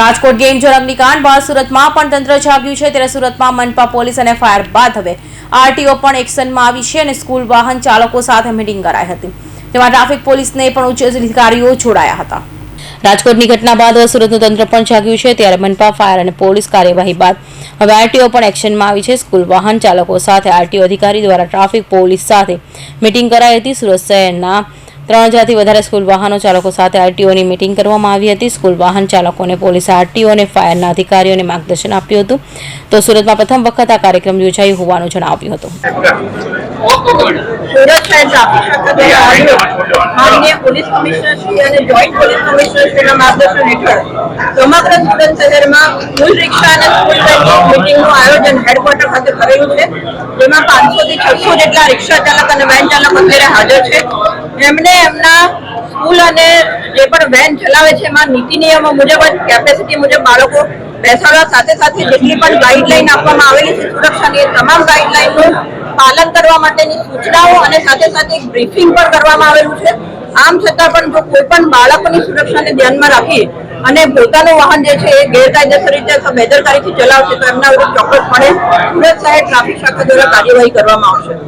Rajkot game zone અગ્નિકાંડ બાદ સુરતમાં પણ તંત્ર જાગ્યું છે. ત્યારે સુરતમાં મનપા પોલીસ અને ફાયર બાદ હવે આરટીઓ પણ એક્શનમાં આવી છે અને સ્કૂલ વાહન ચાલકો સાથે મીટિંગ કરાઈ હતી. તેમાં ટ્રાફિક પોલીસને પણ ઉચ્ચ અધિકારીઓ જોડાયા હતા. રાજકોટની ઘટના બાદ હવે સુરતનું તંત્ર પણ જાગ્યું છે. ત્યારે મનપા ફાયર અને પોલીસ કાર્યવાહી બાદ હવે આરટીઓ પણ એક્શનમાં આવી છે. સ્કૂલ વાહન ચાલકો સાથે આરટીઓ અધિકારી દ્વારા ટ્રાફિક પોલીસ સાથે મીટિંગ કરાઈ હતી. સુરત શહેરના ત્રણ હજારથી વધારે સ્કૂલ વાહનો ચાલકો સાથે આરટીઓની મીટિંગ કરવામાં આવી હતી. સ્કૂલ વાહન ચાલકોને પોલીસે આરટીઓ અને ફાયરના અધિકારીઓને માર્ગદર્શન આપ્યું હતું. તો સુરતમાં પ્રથમ વખત આ કાર્યક્રમ યોજાયું હોવાનું જણાવ્યું હતું. સમગ્ર સુરત શહેરમાં હેડક્વાર્ટર ખાતે કરેલું છે. જેમાં પાંચસો થી છસો જેટલા રિક્ષા ચાલક અને વેન ચાલક અત્યારે હાજર છે. એમને એમના સ્કૂલ અને જે પણ વેન ચલાવે છે, એમાં નીતિ નિયમો મુજબ જ કેપેસિટી મુજબ બાળકો બેસાડવા સાથે સાથે જેટલી પણ ગાઈડલાઈન આપવામાં આવેલી છે સુરક્ષાની તમામ ગાઈડલાઈનનું પાલન કરવા માટેની સૂચનાઓ અને સાથે સાથે એક બ્રીફિંગ પણ કરવામાં આવેલું છે. આમ છતાં પણ જો કોઈ પણ બાળકોની સુરક્ષાને ધ્યાનમાં રાખી અને પોતાનું વાહન જે છે એ ગેરકાયદેસર રીતે બેદરકારીથી ચલાવશે તો એમના વિરુદ્ધ ચોક્કસપણે સુરત શહેર ટ્રાફિક શાખા દ્વારા કાર્યવાહી કરવામાં આવશે.